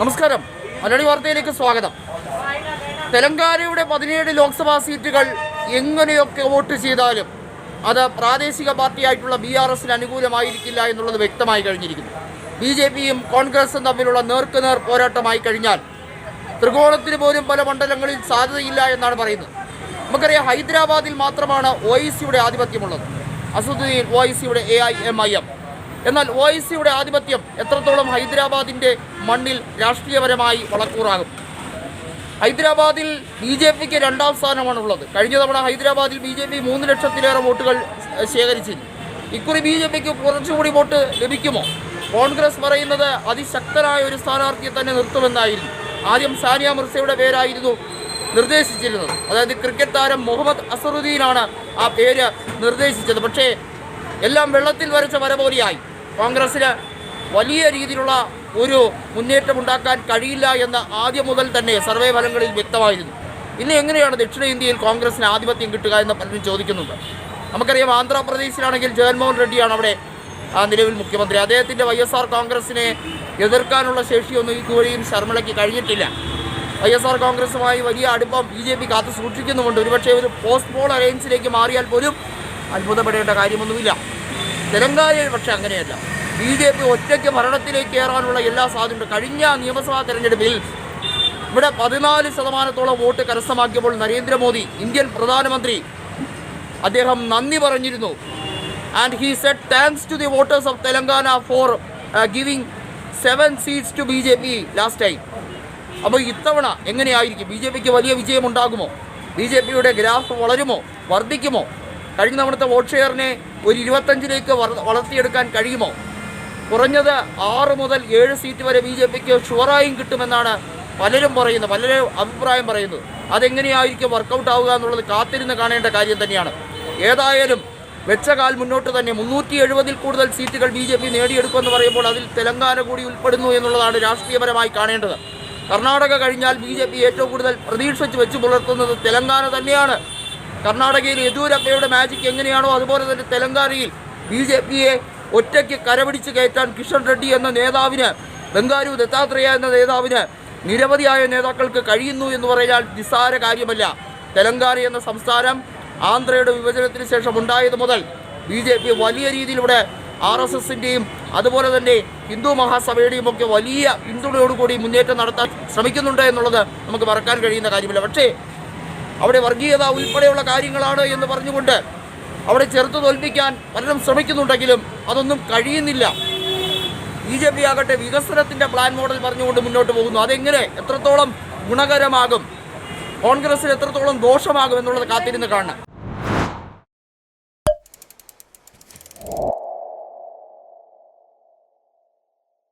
നമസ്കാരം. മലയാളി വാർത്തയിലേക്ക് സ്വാഗതം. തെലങ്കാനയുടെ പതിനേഴ് ലോക്സഭാ സീറ്റുകൾ എങ്ങനെയൊക്കെ വോട്ട് ചെയ്താലും അത് പ്രാദേശിക പാർട്ടിയായിട്ടുള്ള ബി ആർ എസിന് അനുകൂലമായിരിക്കില്ല എന്നുള്ളത് വ്യക്തമായി കഴിഞ്ഞിരിക്കുന്നു. ബി ജെ പിയും കോൺഗ്രസും തമ്മിലുള്ള നേർക്കുനേർ പോരാട്ടമായി കഴിഞ്ഞാൽ ത്രികോണത്തിന് പോലും പല മണ്ഡലങ്ങളിൽ സാധ്യതയില്ല എന്നാണ് പറയുന്നത്. നമുക്കറിയാം ഹൈദരാബാദിൽ മാത്രമാണ് ഒ ഐ സിയുടെ ആധിപത്യമുള്ളത്. അസുദ്ദീൻ ഒ ഐ സിയുടെ A I M I M. എന്നാൽ ഒ ഐ സിയുടെ ആധിപത്യം എത്രത്തോളം ഹൈദരാബാദിന്റെ മണ്ണിൽ രാഷ്ട്രീയപരമായി വളക്കൂറാകും? ഹൈദരാബാദിൽ ബി ജെ പിക്ക് രണ്ടാം സ്ഥാനമാണുള്ളത്. കഴിഞ്ഞ തവണ ഹൈദരാബാദിൽ ബി ജെ പി മൂന്ന് ലക്ഷത്തിലേറെ വോട്ടുകൾ ശേഖരിച്ചിരുന്നു. ഇക്കുറി ബി ജെ പിക്ക് കുറച്ചുകൂടി വോട്ട് ലഭിക്കുമോ? കോൺഗ്രസ് പറയുന്നത് അതിശക്തനായ ഒരു സ്ഥാനാർത്ഥിയെ തന്നെ നിർത്തുമെന്നായിരുന്നു. ആദ്യം സാനിയ മിർസയുടെ പേരായിരുന്നു നിർദ്ദേശിച്ചിരുന്നത്. അതായത് ക്രിക്കറ്റ് താരം മുഹമ്മദ് അസറുദ്ദീനാണ് ആ പേര് നിർദ്ദേശിച്ചത്. പക്ഷേ എല്ലാം വെള്ളത്തിൽ വരച്ച വര പോലെയായി കോൺഗ്രസ്സിന് വലിയ രീതിയിലുള്ള ഒരു മുന്നേറ്റമുണ്ടാക്കാൻ കഴിയില്ല എന്ന് ആദ്യം മുതൽ തന്നെ സർവേ ഫലങ്ങളിൽ വ്യക്തമായിരുന്നു. ഇന്ന് എങ്ങനെയാണ് ദക്ഷിണേന്ത്യയിൽ കോൺഗ്രസിന് ആധിപത്യം കിട്ടുക എന്ന് പലരും ചോദിക്കുന്നുണ്ട്. നമുക്കറിയാം ആന്ധ്രാപ്രദേശിലാണെങ്കിൽ ജഗൻമോഹൻ റെഡ്ഡിയാണ് അവിടെ നിലവിൽ മുഖ്യമന്ത്രി. അദ്ദേഹത്തിന്റെ വൈ എസ് ആർ കോൺഗ്രസിനെ എതിർക്കാനുള്ള ശേഷിയൊന്നും ഇതുവഴിയും ശർമ്മളയ്ക്ക് കഴിഞ്ഞിട്ടില്ല. വൈ എസ് ആർ കോൺഗ്രസുമായി വലിയ അടുപ്പം ബി ജെ പി കാത്തു സൂക്ഷിക്കുന്നുമുണ്ട്. ഒരുപക്ഷെ ഒരു പോസ്റ്റ് പോൾ അലയൻസിലേക്ക് മാറിയാൽ പോലും അത്ഭുതപ്പെടേണ്ട കാര്യമൊന്നുമില്ല. തെലങ്കാനയിൽ പക്ഷെ അങ്ങനെയല്ല. ബി ജെ പി ഒറ്റയ്ക്ക് ഭരണത്തിലേക്ക് കയറാനുള്ള എല്ലാ സാധ്യതയും കഴിഞ്ഞ നിയമസഭാ തെരഞ്ഞെടുപ്പിൽ ഇവിടെ പതിനാല് ശതമാനത്തോളം വോട്ട് കരസ്ഥമാക്കിയപ്പോൾ നരേന്ദ്രമോദി ഇന്ത്യൻ പ്രധാനമന്ത്രി അദ്ദേഹം നന്ദി പറഞ്ഞിരുന്നു. And he said thanks to the voters of Telangana for giving seven seats to B J P last time അപ്പോൾ ഇത്തവണ എങ്ങനെയായിരിക്കും? ബി ജെ പിക്ക് വലിയ വിജയമുണ്ടാകുമോ ബി ജെ പിയുടെ ഗ്രാഫ് വളരുമോ? വർദ്ധിക്കുമോ? കഴിഞ്ഞ തവണത്തെ വോട്ട് ഷെയറിനെ ഒരു ഇരുപത്തഞ്ചിലേക്ക് വളർത്തിയെടുക്കാൻ കഴിയുമോ? കുറഞ്ഞത് ആറ് മുതൽ ഏഴ് സീറ്റ് വരെ ബി ജെ പിക്ക് ഷുവറായും കിട്ടുമെന്നാണ് പലരും പറയുന്നത് പലരും അഭിപ്രായം പറയുന്നത്. അതെങ്ങനെയായിരിക്കും വർക്കൗട്ട് ആവുക എന്നുള്ളത് കാത്തിരുന്ന് കാണേണ്ട കാര്യം തന്നെയാണ്. ഏതായാലും വെച്ച കാൽ മുന്നോട്ട് തന്നെ മുന്നൂറ്റി എഴുപതിൽ കൂടുതൽ സീറ്റുകൾ ബി ജെ പി നേടിയെടുക്കുമെന്ന് പറയുമ്പോൾ അതിൽ തെലങ്കാന കൂടി ഉൾപ്പെടുന്നു എന്നുള്ളതാണ് രാഷ്ട്രീയപരമായി കാണേണ്ടത്. കർണാടക കഴിഞ്ഞാൽ ബി ജെ പി ഏറ്റവും കൂടുതൽ പ്രതീക്ഷിച്ച് വെച്ച് പുലർത്തുന്നത് തെലങ്കാന തന്നെയാണ്. കർണാടകയിൽ യെദ്യൂരപ്പയുടെ മാജിക് എങ്ങനെയാണോ അതുപോലെ തന്നെ തെലങ്കാനയിൽ ബി ജെ പിയെ ഒറ്റയ്ക്ക് കരപിടിച്ച് കയറ്റാൻ കിഷൻ റെഡ്ഡി എന്ന നേതാവിന് ബംഗാരു ദത്താത്രേയ എന്ന നേതാവിന് നിരവധിയായ നേതാക്കൾക്ക് കഴിയുന്നു എന്ന് പറഞ്ഞാൽ നിസ്സാര കാര്യമല്ല. തെലങ്കാന എന്ന സംസ്ഥാനം ആന്ധ്രയുടെ വിഭജനത്തിന് ശേഷം ഉണ്ടായത് മുതൽ ബി ജെ പി വലിയ രീതിയിലൂടെ ആർ എസ് എസിന്റെയും അതുപോലെ തന്നെ ഹിന്ദു മഹാസഭയുടെയും ഒക്കെ വലിയ പിന്തുണയോടുകൂടി മുന്നേറ്റം നടത്താൻ ശ്രമിക്കുന്നുണ്ട് എന്നുള്ളത് നമുക്ക് മറക്കാൻ കഴിയുന്ന കാര്യമില്ല. പക്ഷേ അവിടെ വർഗീയത ഉൾപ്പെടെയുള്ള കാര്യങ്ങളാണ് എന്ന് പറഞ്ഞുകൊണ്ട് അവിടെ ചെറുത്തു തോൽപ്പിക്കാൻ പലരും ശ്രമിക്കുന്നുണ്ടെങ്കിലും അതൊന്നും കഴിയുന്നില്ല. ബി ജെ പി ആകട്ടെ വികസനത്തിന്റെ പ്ലാൻ മോഡൽ പറഞ്ഞുകൊണ്ട് മുന്നോട്ട് പോകുന്നു. അതെങ്ങനെ? എത്രത്തോളം ഗുണകരമാകും? കോൺഗ്രസിന് എത്രത്തോളം ദോഷമാകും എന്നുള്ളത് കാത്തിരുന്ന് കാണണം.